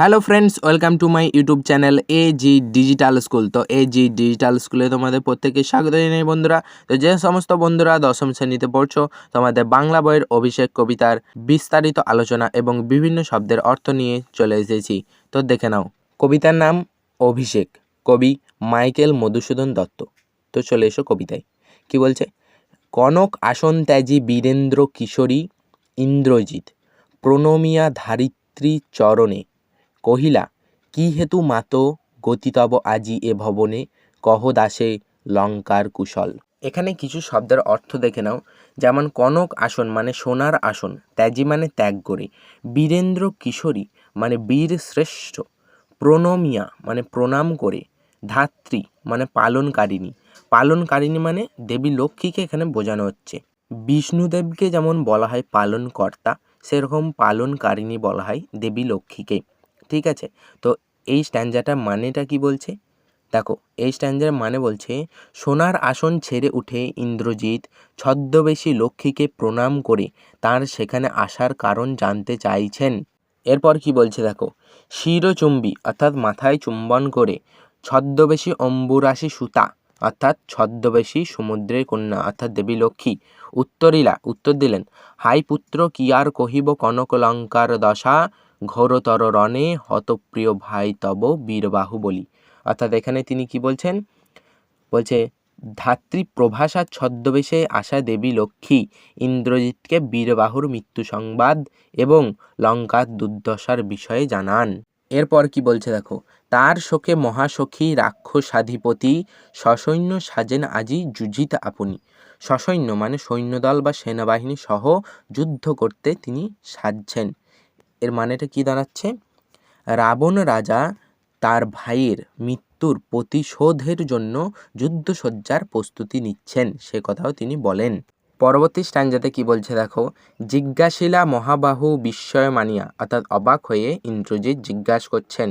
Hello friends welcome to my YouTube channel A G digital school তো A G digital স্কুলে তোমাদের প্রত্যেককে স্বাগত জানাই বন্ধুরা। তো যে সমস্ত বন্ধুরা দশম শ্রেণীতে পড়ছো, তোমাদের বাংলা বইয়ের অভিষেক কবিতার বিস্তারিত আলোচনা এবং বিভিন্ন শব্দের অর্থ নিয়ে চলে এসেছি। তো দেখে নাও, কবিতার নাম অভিষেক, কবি মাইকেল মধুসূদন দত্ত। তো চলে এসো কবিতায়। কি বলছে? কনক আসন ত্যাজি বীরেন্দ্র কিশোরী, ইন্দ্রজিৎ, প্রণমিয়া ধারিত্রী চরণে কহিলা, কি হেতু মাত গতিতব আজি এ ভবনে? কহ দাসে লঙ্কার কুশল। এখানে কিছু শব্দের অর্থ দেখে নাও, যেমন কনক আসন মানে সোনার আসন, ত্যাজি মানে ত্যাগ করে, বীরেন্দ্র কিশোরী মানে বীর শ্রেষ্ঠ, প্রণমিয়া মানে প্রণাম করে, ধাত্রী মানে পালনকারিণী পালনকারিণী মানে দেবী লক্ষ্মীকে এখানে বোঝানো হচ্ছে। বিষ্ণুদেবকে যেমন বলা হয় পালনকর্তা, সেরকম পালনকারিণী বলা হয় দেবী লক্ষ্মীকে। ঠিক আছে? তো এই স্ট্যান্ডাটার মানেটা কি বলছে? দেখো, এই স্ট্যান্ডার মানে বলছে, সোনার আসন ছেড়ে উঠে ইন্দ্রজিৎ ছদ্মবেশী লক্ষ্মীকে প্রণাম করে তার সেখানে আসার কারণ জানতে চাইছেন। এরপর কি বলছে দেখো, শিরচুম্বী অর্থাৎ মাথায় চুম্বন করে ছদ্মবেশী অম্বুরাশি সুতা অর্থাৎ ছদ্মবেশী সমুদ্রের কন্যা অর্থাৎ দেবী লক্ষ্মী। উত্তরিলা, উত্তর দিলেন, হাই পুত্র, কি আর কহিব কনক লঙ্কার দশা? ঘোরতর রণে হতপ্রিয় ভাই তব বীরবাহু বলি। অর্থাৎ এখানে তিনি কি বলছেন? বলছে, ধাত্রী প্রভাষা ছদ্মবেশে আসা দেবী লক্ষ্মী, ইন্দ্রজিৎকে বীরবাহুর মৃত্যু সংবাদ এবং লঙ্কার দুর্দশার বিষয়ে জানান। এরপর কি বলছে দেখো, তার শোকে মহাসখী রাক্ষসাধিপতি সসৈন্য সাজেন আজি যুজিত আপনি। সসৈন্য মানে সৈন্যদল বা সেনাবাহিনী সহ যুদ্ধ করতে তিনি সাজছেন। এর মানেটা কি দাঁড়াচ্ছে? রাবণ রাজা তার ভাইয়ের মৃত্যুর প্রতিশোধের জন্য যুদ্ধসজ্জার প্রস্তুতি নিচ্ছেন, সে কথাও তিনি বলেন। পরবর্তী স্ট্যান্ডাতে কি বলছে দেখো? জিজ্ঞাসিলা মহাবাহু বিস্ময় মানিয়া অর্থাৎ অবাক হয়ে ইন্দ্রজিৎ জিজ্ঞাসা করছেন,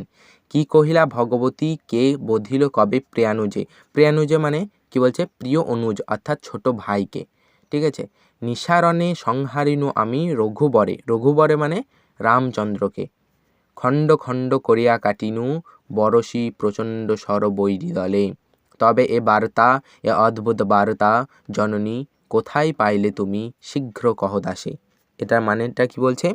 কি কহিলা ভগবতী, কে বধিল কবে প্রিয়ানুজে? প্রিয়ানুজে মানে কি বলছে? প্রিয় অনুজ, অর্থাৎ ছোট ভাইকে। ঠিক আছে? নিসারণে সংহারিনু আমি রঘুবরে। রঘুবরে মানে রামচন্দ্রকে। খণ্ড খণ্ড করিয়া কাটিনু বরশি প্রচণ্ড সর বৈরী দলে তবে এ বার্তা, এ অদ্ভুত বার্তা, জননী, কোথায় পাইলে তুমি শীঘ্র কহ দাসে এটার মানেটা কি বলছে?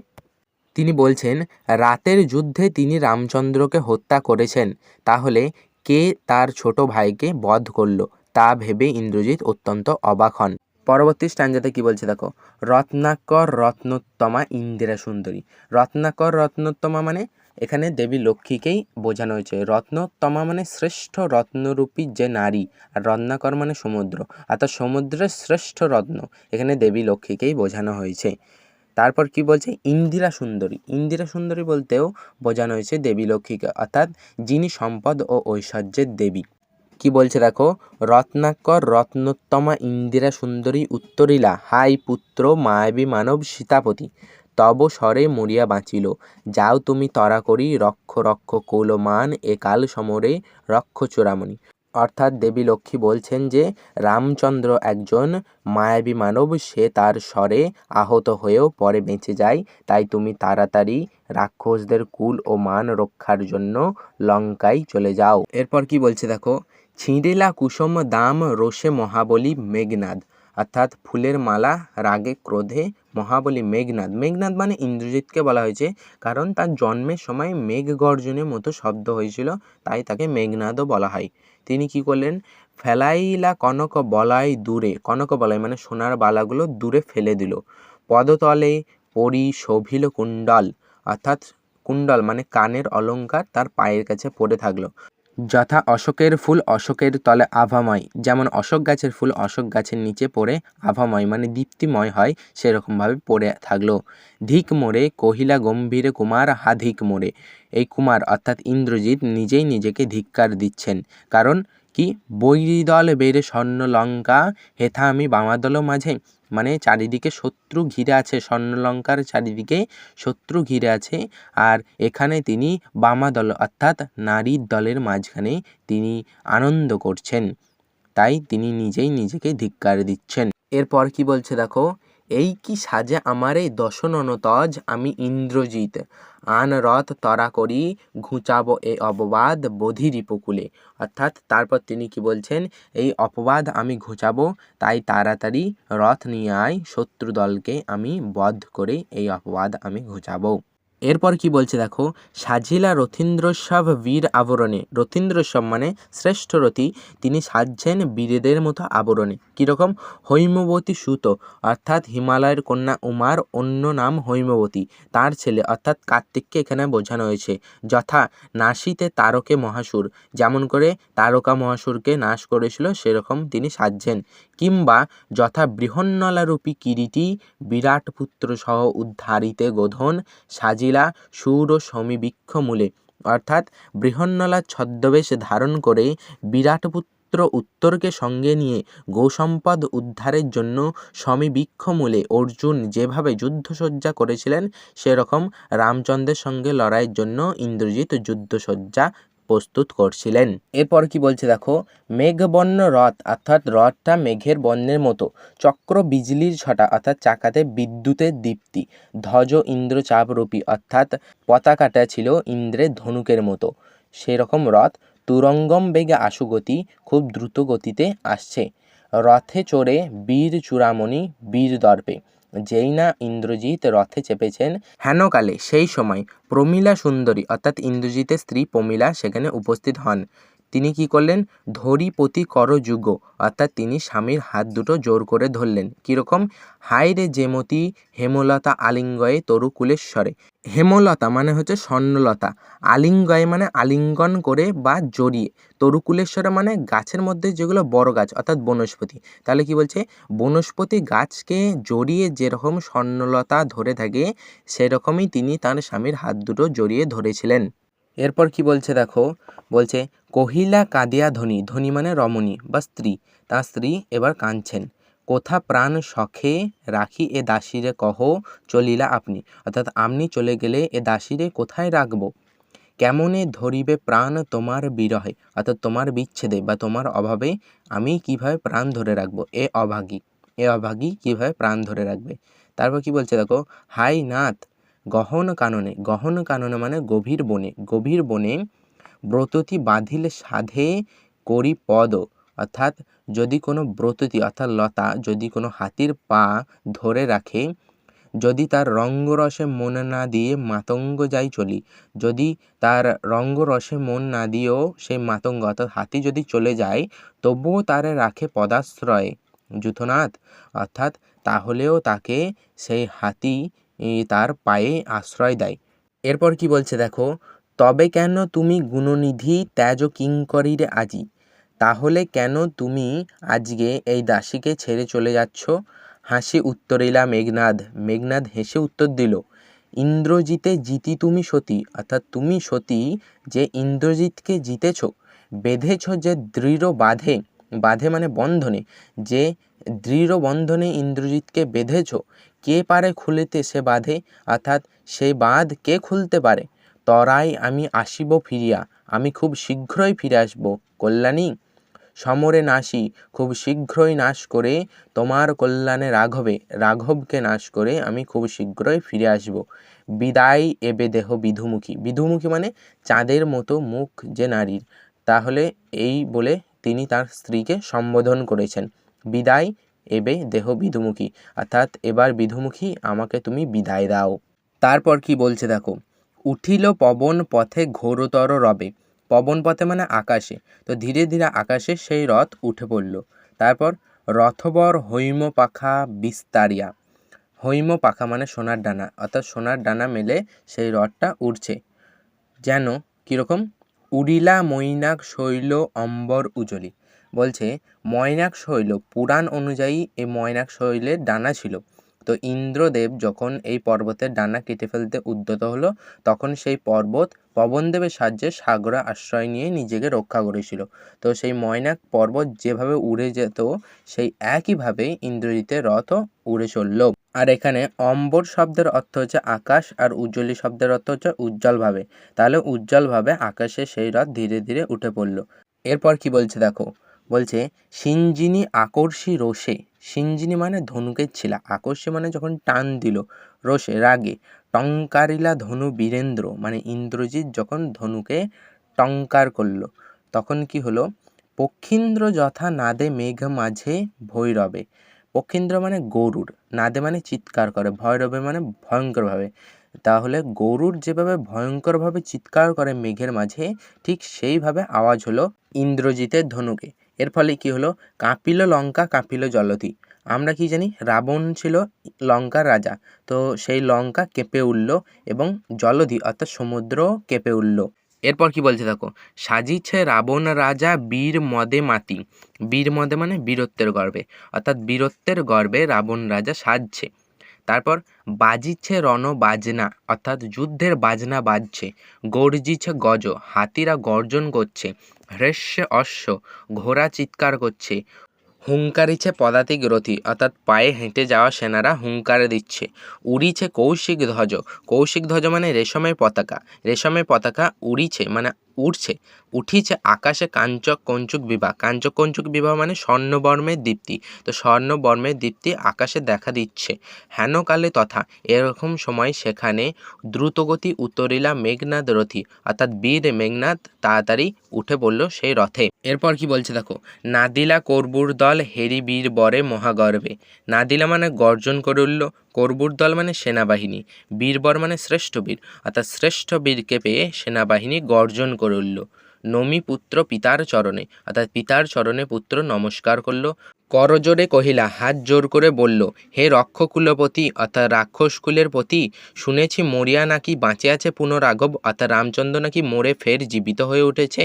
তিনি বলছেন, রাতের যুদ্ধে তিনি রামচন্দ্রকে হত্যা করেছেন, তাহলে কে তার ছোট ভাইকে বধ করল, তা ভেবে ইন্দ্রজিৎ অত্যন্ত অবাক হন। পরবর্তী স্ট্যান্ডাতে কি বলছে দেখো? রত্নাকর রত্নোত্তমা ইন্দিরা সুন্দরী। রত্নাকর রত্নোত্তমা মানে এখানে দেবী লক্ষ্মীকেই বোঝানো হয়েছে। রত্নোত্তমা মানে শ্রেষ্ঠ রত্নরূপী যে নারী, আর রত্নাকর মানে সমুদ্র। অর্থাৎ সমুদ্রের শ্রেষ্ঠ রত্ন এখানে দেবী লক্ষ্মীকেই বোঝানো হয়েছে। তারপর কি বলছে? ইন্দিরা সুন্দরী। ইন্দিরা সুন্দরী বলতেও বোঝানো হয়েছে দেবী লক্ষ্মীকে। অর্থাৎ যিনি সম্পদ ও ঐশ্বর্যের দেবী। কি বলছে দেখো? রত্নাকর রত্নোত্তমা ইন্দিরা সুন্দরী উত্তরিলা। হাই পুত্র, মায়াবী মানব সীতাপতি। তব স্বরে মরিয়া বাঁচিল। যাও তুমি তরা করি রক্ষ রক্ষ কৌলমান এ কাল সমরে রক্ষ চূড়ামণি। অর্থাৎ দেবী লক্ষ্মী বলছেন যে, রামচন্দ্র একজন মায়াবী মানব, সে তার স্বরে আহত হয়েও পরে বেঁচে যায়। তাই তুমি তাড়াতাড়ি রাক্ষসদের কুল ও মান রক্ষার জন্য লঙ্কায় চলে যাও। এরপর কি বলছে দেখো? ছিঁড়েলা কুসুম দাম রোষে মহাবলী মেঘনাদ। অর্থাৎ ফুলের মালা রাগে ক্রোধে মহাবলী মেঘনাদ। মেঘনাদ মানে ইন্দ্রজিৎকে বলা হয়েছে, কারণ তার জন্মের সময় মেঘ গর্জনের মতো শব্দ হয়েছিল, তাই তাকে মেঘনাদও বলা হয়। তিনি কি করলেন? ফেলাইলা কনক বলাই দূরে, কনক বলাই মানে সোনার বালাগুলো দূরে ফেলে দিল। পদতলে পরি শোভিল কুণ্ডল, অর্থাৎ কুণ্ডল মানে কানের অলংকার তার পায়ের কাছে পড়ে থাকল। যথা অশোকের ফুল অশোকের তলে আভাময়। যেমন অশোক গাছের ফুল অশোক গাছের নিচে পড়ে আভাময় মানে দীপ্তিময় হয়, সেরকমভাবে পড়ে থাকল। ধিক মোড়ে কহিলা গম্ভীরে কুমার, হা ধিক মোড়ে। এই কুমার, অর্থাৎ ইন্দ্রজিৎ, নিজেই নিজেকে ধিক্কার দিচ্ছেন। কারণ কি? বৈরিদল বেড়ে স্বর্ণ লঙ্কা হেথা আমি বামাদল মাঝে। মানে চারিদিকে শত্রু ঘিরে আছে, স্বর্ণলঙ্কার চারিদিকে শত্রু ঘিরে আছে। আর এখানে তিনি বামা দল অর্থাৎ নারীর দলের মাঝখানে তিনি আনন্দ করছেন। তাই তিনি নিজেই নিজেকে ধিক্কার দিচ্ছেন। এরপর কি বলছে দেখো? এই কি সাজে আমারে দশননতজ, আমি ইন্দ্রজিৎ। আন রথ তরা করি ঘুচাবো এ অপবাদ বধির উপকূলে অর্থাৎ তারপর তিনি কি বলছেন, এই অপবাদ আমি ঘুচাবো, তাই তাড়াতাড়ি রথ নিয়ে আয়, শত্রু দলকে আমি বধ করে এই অপবাদ আমি ঘুচাবো। এরপর কি বলছে দেখো, সাজিলা রথীন্দ্রসব বীর আবরণে। রথীন্দ্রসব মানে শ্রেষ্ঠ রথী, তিনি সাজছেন বীরেদের মতো আবরণে। কীরকম? হৈমবতী সুত, অর্থাৎ হিমালয়ের কন্যা উমার, অন্য নাম হৈমবতী। তার ছেলে, অর্থাৎ কার্তিককে এখানে বোঝানো হয়েছে। যথা নাসিতে তারকে মহাসুর, যেমন করে তারকা মহাসুরকে নাশ করেছিল, সেরকম তিনি সাজছেন। কিংবা যথা বৃহন্নলারূপী কিরীটি বিরাট পুত্র সহ উদ্ধারিতে গোধন, সাজিলা, সুর ও সমীবৃক্ষ মূলে, অর্থাৎ বৃহন্নলা ছদ্মবেশ ধারণ করে বিরাট পুত্র উত্তরকে সঙ্গে নিয়ে গোসম্পদ উদ্ধারের জন্য সমীবৃক্ষ মূলে অর্জুন যেভাবে যুদ্ধসজ্জা করেছিলেন, সেরকম রামচন্দ্রের সঙ্গে লড়াইয়ের জন্য ইন্দ্রজিৎ যুদ্ধসজ্জা প্রস্তুত করছিলেন। এরপর কি বলছে দেখো, মেঘবর্ণ রথ অর্থাৎ রথটা মেঘের বর্ণের মতো, চক্র বিজলির ছটা অর্থাৎ চাকাতে বিদ্যুতের দীপ্তি, ধ্বজ ইন্দ্র চাপরূপী অর্থাৎ পতাকাটা ছিল ইন্দ্রের ধনুকের মতো। সেরকম রথ তুরঙ্গম বেগে আশুগতি খুব দ্রুত গতিতে আসছে। রথে চড়ে বীর চূড়ামণি, বীর দর্পে, যেই না ইন্দ্রজিৎ রথে চেপেছেন। হেনকালে সেই সময় প্রমীলা সুন্দরী, অর্থাৎ ইন্দ্রজিতের স্ত্রী প্রমীলা সেখানে উপস্থিত হন। তিনি কি করলেন? ধরিপতি করযুগ অর্থাৎ তিনি স্বামীর হাত দুটো জোর করে ধরলেন। কীরকম? হায় রে যেমতি হেমলতা আলিঙ্গয়ে তরুকুলেশ্বরে। হেমলতা মানে হচ্ছে স্বর্ণলতা। আলিঙ্গয়ে মানে আলিঙ্গন করে বা জড়িয়ে। তরুকুলেশ্বরে মানে গাছের মধ্যে যেগুলো বড় গাছ, অর্থাৎ বনস্পতি। তাহলে কি বলছে? বনস্পতি গাছকে জড়িয়ে যেরকম স্বর্ণলতা ধরে থাকে, সেরকমই তিনি তার স্বামীর হাত দুটো জড়িয়ে ধরেছিলেন। এরপর কি বলছে দেখো? বলছে, কহিলা কাঁদিয়া ধনী ধনী মানে রমণী বা স্ত্রী তার স্ত্রী এবার কাঁদছেন। কোথা প্রাণ শখে রাখি এ দাসীরে কহ, চলিলা আপনি। অর্থাৎ আপনি চলে গেলে এ দাসীরে কোথায় রাখব? কেমনে ধরিবে প্রাণ তোমার বিরহে? অর্থাৎ তোমার বিচ্ছেদে বা তোমার অভাবে আমি কীভাবে প্রাণ ধরে রাখব? এ অভাগী এ অভাগী কীভাবে প্রাণ ধরে রাখবে? তারপর কি বলছে দেখো? হাই নাথ গহন কাননে গহন কাননে মানে গভীর বনে গভীর বনে ব্রততি বাঁধিলে সাধে করি পদ। অর্থাৎ যদি কোনো ব্রততি অর্থাৎ লতা যদি কোনো হাতির পা ধরে রাখে, যদি তার রঙ্গরসে মন না দিয়ে মাতঙ্গ যাই চলি, যদি তার রঙ্গরসে মন না দিয়েও সেই মাতঙ্গ অর্থাৎ হাতি যদি চলে যায়, তবুও তারে রাখে পদাশ্রয়ে, যূথনাথ। অর্থাৎ তাহলেও তাকে সেই হাতি তার পায়ে আশ্রয় দেয়। এরপর কি বলছে দেখো, তবে কেন তুমি গুণনিধি ত্যাজ কিঙ্করীর আজি? তাহলে কেন তুমি আজকে এই দাসীকে ছেড়ে চলে যাচ্ছ? হাসি উত্তরিলা মেঘনাদ। মেঘনাদ হেসে উত্তর দিল, ইন্দ্রজিতে জিতি তুমি সতী, অর্থাৎ তুমি সতী যে ইন্দ্রজিৎকে জিতেছ। বেঁধেছ যে দৃঢ় বাঁধে। বাঁধে মানে বন্ধনে। যে দৃঢ় বন্ধনে ইন্দ্রজিৎকে বেঁধেছ, কে পারে খুলিতে সে বাঁধে? অর্থাৎ সেই বাঁধ কে খুলতে পারে? তরাই আমি আসিব ফিরিয়া, আমি খুব শীঘ্রই ফিরে আসব, কল্যাণী। সমরে নাশি খুব শীঘ্রই নাশ করে তোমার কল্যাণে রাঘবে, রাঘবকে নাশ করে আমি খুব শীঘ্রই ফিরে আসব। বিদায় এবে দেহ বিধুমুখী। বিধুমুখী মানে চাঁদের মতো মুখ যে নারীর। তাহলে এই বলে তিনি তার স্ত্রীকে সম্বোধন করেছেন, বিদায়, এবে দেহ বিধুমুখী, অর্থাৎ এবার বিধুমুখী আমাকে তুমি বিদায় দাও। তারপর কি বলছে দেখো, উঠিল পবন পথে ঘোরতর রবে। পবন পথে মানে আকাশে, তো ধীরে ধীরে আকাশে সেই রথ উঠে পড়ল। তারপর, রথবর হৈম পাখা বিস্তারিয়া। হৈম পাখা মানে সোনার ডানা, অর্থাৎ সোনার ডানা মেলে সেই রথটা উঠছে। যেন কীরকম? উড়িলা মৈনাক শৈল অম্বর উজলি। বলছে ময়নাক শৈল, পুরাণ অনুযায়ী এ ময়নাক শৈলের ডানা ছিল। তো ইন্দ্রদেব যখন এই পর্বতের ডানা কেটে ফেলতে উদ্যত হলো, তখন সেই পর্বত পবনদেবের সাহায্যে সাগরে আশ্রয় নিয়ে নিজেকে রক্ষা করেছিল। তো সেই ময়নাক পর্বত যেভাবে উড়ে যেত, সেই একইভাবে ইন্দ্রজিতের রথও উড়ে চলল। আর এখানে অম্বর শব্দের অর্থ হচ্ছে আকাশ, আর উজ্জ্বলী শব্দের অর্থ হচ্ছে উজ্জ্বলভাবে। তাহলে উজ্জ্বলভাবে আকাশে সেই রথ ধীরে ধীরে উঠে পড়ল। এরপর কি বলছে দেখো বলছে সিঞ্জিনী আকর্ষি রোষে। সিঞ্জিনী মানে ধনুকের ছিলা। আকর্ষী মানে যখন টান দিল, রোষে, রাগে। টঙ্কারিলা ধনু বীরেন্দ্র মানে ইন্দ্রজিৎ যখন ধনুকে টঙ্কার করল, তখন কি হলো? পক্ষীন্দ্র যথা নাদে মেঘ মাঝে ভৈরবে। পক্ষীন্দ্র মানে গরুর, নাদে মানে চিৎকার করে, ভৈরবে মানে ভয়ঙ্করভাবে। তাহলে গরুর যেভাবে ভয়ঙ্করভাবে চিৎকার করে মেঘের মাঝে, ঠিক সেইভাবে আওয়াজ হলো ইন্দ্রজিতের ধনুকে। এর ফলে কি হলো? কাঁপিল লঙ্কা, কাঁপিল জলধি। আমরা কি জানি? রাবণ ছিল লঙ্কার রাজা। তো সেই লঙ্কা কেঁপে উঠল এবং জলধি অর্থাৎ সমুদ্র কেঁপে উঠল। এরপর কি বলছে দেখো? সাজিছে রাবণ রাজা বীর মদে মাতি। বীর মদে মানে বীরত্বের গর্বে। অর্থাৎ বীরত্বের গর্বে রাবণ রাজা সাজছে। তারপর বাজিছে রণ বাজনা, অর্থাৎ যুদ্ধের বাজনা বাজছে। গর্জিছে গজ, হাতিরা গর্জন করছে হ্রেস্যে অশ্ব, ঘোড়া চিৎকার করছে। হুঙ্কারিছে পদাতিক রথি, অর্থাৎ পায়ে হেঁটে যাওয়া সেনারা হুঙ্কারে দিচ্ছে। উড়িছে কৌশিক ধ্বজ কৌশিক ধ্বজ মানে রেশমের পতাকা। রেশমের পতাকা উড়িছে মানে উড়ছে উঠিছে আকাশে কাঞ্চক কঞ্চুক বিবাহ কাঞ্চক কঞ্চুক বিবাহ মানে স্বর্ণবর্মের দীপ্তি। তো স্বর্ণবর্মের দীপ্তি আকাশে দেখা দিচ্ছে। হেনকালে তথা এরকম সময় সেখানে দ্রুতগতি উত্তরিলা মেঘনাদ রথি। অর্থাৎ বীর মেঘনাদ তাড়াতাড়ি উঠে পড়ল সেই রথে। এরপর কি বলছে দেখো? নাদিলা কর্বুর দল হেরি বীর বরে মহাগর্বে। নাদিলা মানে গর্জন করে উঠল। কর্বুর দল মানে সেনাবাহিনী বীরবর মানে শ্রেষ্ঠ বীর, অর্থাৎ শ্রেষ্ঠ বীরকে পেয়ে সেনাবাহিনী গর্জন করে উঠল। নমি পুত্র পিতার চরণে, অর্থাৎ পিতার চরণে পুত্র নমস্কার করল। করজোড়ে কহিলা, হাত জোর করে বলল, হে রক্ষকুলপতি, অর্থাৎ রাক্ষসকুলের পতি, শুনেছি মরিয়া নাকি বাঁচে আছে পুনরাগব, অর্থাৎ রামচন্দ্র নাকি মরে ফের জীবিত হয়ে উঠেছে।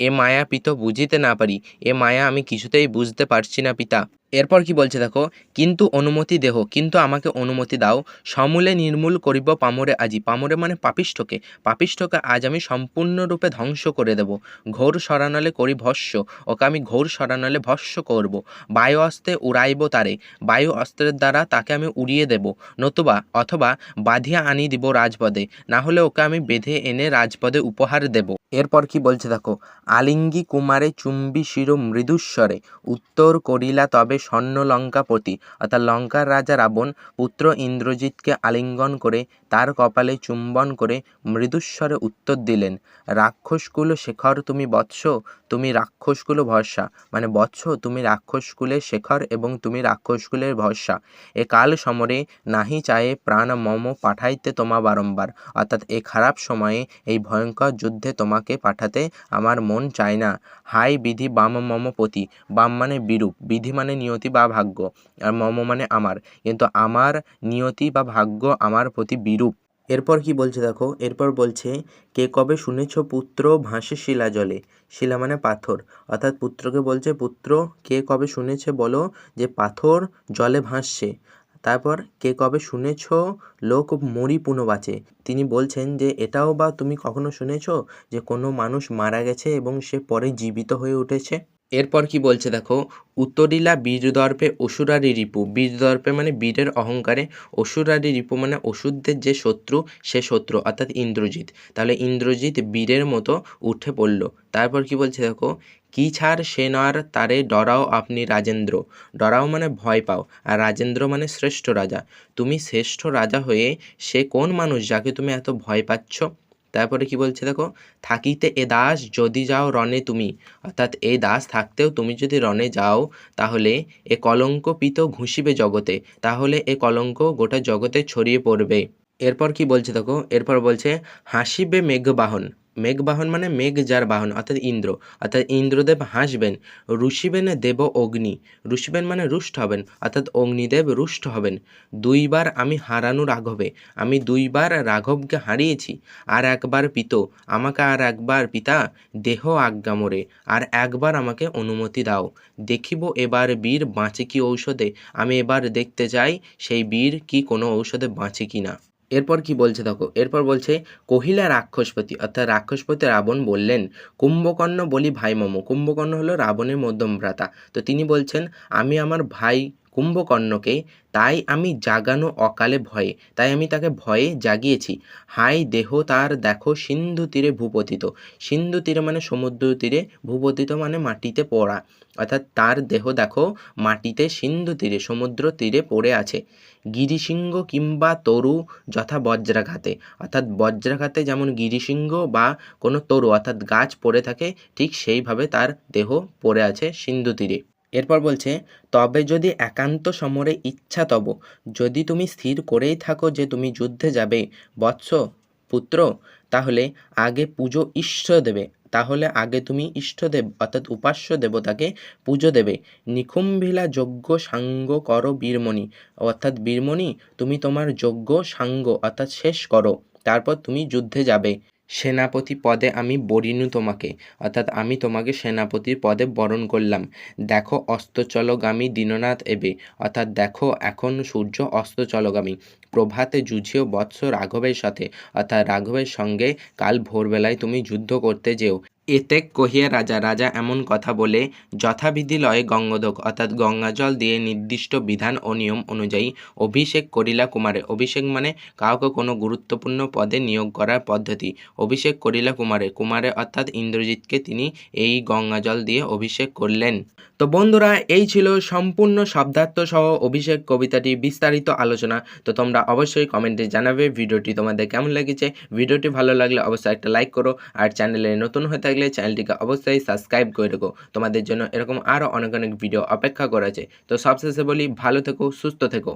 এ মায়া পিত বুঝিতে না পারি, এ মায়া আমি কিছুতেই বুঝতে পারছি না পিতা। এরপর কি বলছে দেখো, কিন্তু অনুমতি দেহ, কিন্তু আমাকে অনুমতি দাও, সমূলে নির্মূল করিব পামরে আজি। পামরে মানে পাপিষ্ঠকে পাপিষ্ঠকে আজ আমি সম্পূর্ণরূপে ধ্বংস করে দেব। ঘোর সরানলে করি ভস্য, ওকে আমি ঘোর সরানলে ভস্য করব। বায়ু অস্ত্রে উড়াইব তারে। বায়ু অস্ত্রের দ্বারা তাকে আমি উড়িয়ে দেব, নতুবা অথবা বাঁধিয়া আনি দিব রাজপদে, না হলে ওকে আমি বেঁধে এনে রাজপদে উপহার দেব। এরপর কি বলছে দেখো, আলিঙ্গি কুমারে চুম্বি শির মৃদুস্বরে, উত্তর করিলা তবে স্বর্ণ লঙ্কাপতি অর্থাৎ লঙ্কার রাজা রাবণ পুত্র ইন্দ্রজিৎকে আলিঙ্গন করে তার কপালে চুম্বন করে মৃদুস্বরে উত্তর দিলেন, রাক্ষসকুল শেখর, তুমি বৎস, তুমি রাক্ষসকুল ভরসা। মানে বৎস, তুমি রাক্ষসকুলের শেখর এবং তুমি রাক্ষসকুলের ভরসা। এ কাল সমরে নাহি চায়ে প্রাণ মম পাঠাইতে তোমা বারম্বার। অর্থাৎ এ খারাপ সময়ে এই ভয়ঙ্কর যুদ্ধে তোমাকে পাঠাতে আমার মন চায় না। হাই বিধি বাম মম পতি, বাম মানে বিরূপ, বিধি মানে নিয়তি বা ভাগ্য, আর মম মানে আমার। কিন্তু আমার নিয়তি বা ভাগ্য আমার প্রতি বিরূপ। এরপর কি বলছে দেখো? এরপর বলছে, কে কবে শুনেছ পুত্র ভাসে শিলা জলে? শিলা মানে পাথর। অর্থাৎ পুত্রকে বলছে, পুত্র, কে কবে শুনেছে বলো যে পাথর জলে ভাসছে? তারপর, কে কবে শুনেছ লোক মরি পুনঃ বাঁচে তিনি বলছেন যে, এটাও বা তুমি কখনো শুনেছ যে কোনো মানুষ মারা গেছে এবং সে পরে জীবিত হয়ে উঠেছে? এরপর কি বলছে দেখো উত্তরিলা বীরদর্পে অসুরারি রিপু। বীরদর্পে মানে বীরের অহংকারে অসুরারি রিপু মানে অসুরদের যে শত্রু, সে শত্রু, অর্থাৎ ইন্দ্রজিৎ। তাহলে ইন্দ্রজিৎ বীরের মতো উঠে পড়ল। তারপর কি বলছে দেখো, কি ছাড় সেনার তারে ডরাও আপনি রাজেন্দ্র। ডরাও মানে ভয় পাও, আর রাজেন্দ্র মানে শ্রেষ্ঠ রাজা। তুমি শ্রেষ্ঠ রাজা হয়ে সে কোন মানুষ যাকে তুমি এত ভয় পাচ্ছ? তারপরে কি বলছে দেখো, থাকিতে এ দাস যদি যাও রণে তুমি। অর্থাৎ এ দাস থাকতেও তুমি যদি রণে যাও, তাহলে এ কলঙ্ক পিত ঘুষিবে জগতে। তাহলে এ কলঙ্ক গোটা জগতে ছড়িয়ে পড়বে। এরপর কি বলছে দেখো, এরপর বলছে, হাসিবে মেঘবাহন। মেঘবাহন মানে মেঘ যার বাহন, অর্থাৎ ইন্দ্র। অর্থাৎ ইন্দ্রদেব হাসবেন রুষিবেন দেব অগ্নি। রুষিবেন মানে রুষ্ট হবেন, অর্থাৎ অগ্নিদেব রুষ্ট হবেন। দুইবার আমি হারানো রাঘবে, আমি দুইবার রাঘবকে হারিয়েছি, আর একবার পিত, আমাকে আর একবার পিতা, দেহ আজ্ঞা মোরে, আর একবার আমাকে অনুমতি দাও। দেখিব এবার বীর বাঁচে কি ঔষধে, আমি এবার দেখতে চাই সেই বীর কি কোনো ঔষধে বাঁচে কি না। এরপর কি বলছে দেখো? এরপর বলছে, কহিলা রাক্ষসপতি অর্থাৎ রাক্ষসপতি রাবণ বললেন, কুম্ভকর্ণ বলি ভাই মম কুম্ভকর্ণ হলো রাবণের মধ্যম ভ্রাতা। তো তিনি বলছেন, আমি আমার ভাই কুম্ভকর্ণকে, তাই আমি জাগানো অকালে ভয়ে, তাই আমি তাকে ভয়ে জাগিয়েছি। হাই দেহ তার, দেখো সিন্ধু তীরে ভূপতিত। সিন্ধু তীরে মানে সমুদ্র তীরে, ভূপতিত মানে মাটিতে পড়া। অর্থাৎ তার দেহ, দেখো, মাটিতে সিন্ধু তীরে, সমুদ্র তীরে পড়ে আছে। গিরিসিংহ কিংবা তরু যথা বজ্রাঘাতে। অর্থাৎ বজ্রাঘাতে যেমন গিরিসিংহ বা কোনো তরু, অর্থাৎ গাছ পড়ে থাকে, ঠিক সেইভাবে তার দেহ পড়ে আছে সিন্ধু তীরে। এরপর বলছে, তবে যদি একান্ত সমরে ইচ্ছা তব, যদি তুমি স্থির করেই থাকো যে তুমি যুদ্ধে যাবে, বৎস, পুত্র, তাহলে আগে পুজো ইষ্ট দেবে, তাহলে আগে তুমি ইষ্টদেব, অর্থাৎ উপাস্য দেবতাকে পুজো দেবে। নিকুম্ভিলা যজ্ঞ সাঙ্গ করো বীরমণি, অর্থাৎ বীরমণি, তুমি তোমার যজ্ঞ সাঙ্গ, অর্থাৎ শেষ করো, তারপর তুমি যুদ্ধে যাবে। সেনাপতি পদে আমি বরিনু তোমাকে, অর্থাৎ আমি তোমাকে সেনাপতির পদে বরণ করলাম। দেখো অস্তচলগামী দীননাথ এবে, অর্থাৎ দেখো এখন সূর্য অস্তচলগামী প্রভাতে যুঝিও বৎস রাঘবের সাথে, অর্থাৎ রাঘবের সঙ্গে কাল ভোরবেলায় তুমি যুদ্ধ করতে যেও। এতে কহিয়া রাজা রাজা এমন কথা বলে, যথাবিধি লয়ে গঙ্গোদক, অর্থাৎ গঙ্গাজল দিয়ে নির্দিষ্ট বিধান ও নিয়ম অনুযায়ী অভিষেক করিলা কুমারে। অভিষেক মানে কাউকে কোনো গুরুত্বপূর্ণ পদে নিয়োগ করার পদ্ধতি। অভিষেক করিলা কুমারে কুমারে অর্থাৎ ইন্দ্রজিৎকে তিনি এই গঙ্গাজল দিয়ে অভিষেক করলেন। তো বন্ধুরা, এই ছিল সম্পূর্ণ শব্দার্থ সহ অভিষেক কবিতাটি বিস্তারিত আলোচনা। তো তোমরা অবশ্যই কমেন্টে জানাবে ভিডিওটি তোমাদের কেমন লেগেছে। ভিডিওটি ভালো লাগলে অবশ্যই একটা লাইক করো, আর চ্যানেলে নতুন হয়ে থাকলে চ্যানেলটিকে অবশ্যই সাবস্ক্রাইব করে রেখো। তোমাদের জন্য এরকম আরও অনেক অনেক ভিডিও অপেক্ষা করেছে। তো সবশেষে বলি, ভালো থেকো, সুস্থ থেকো।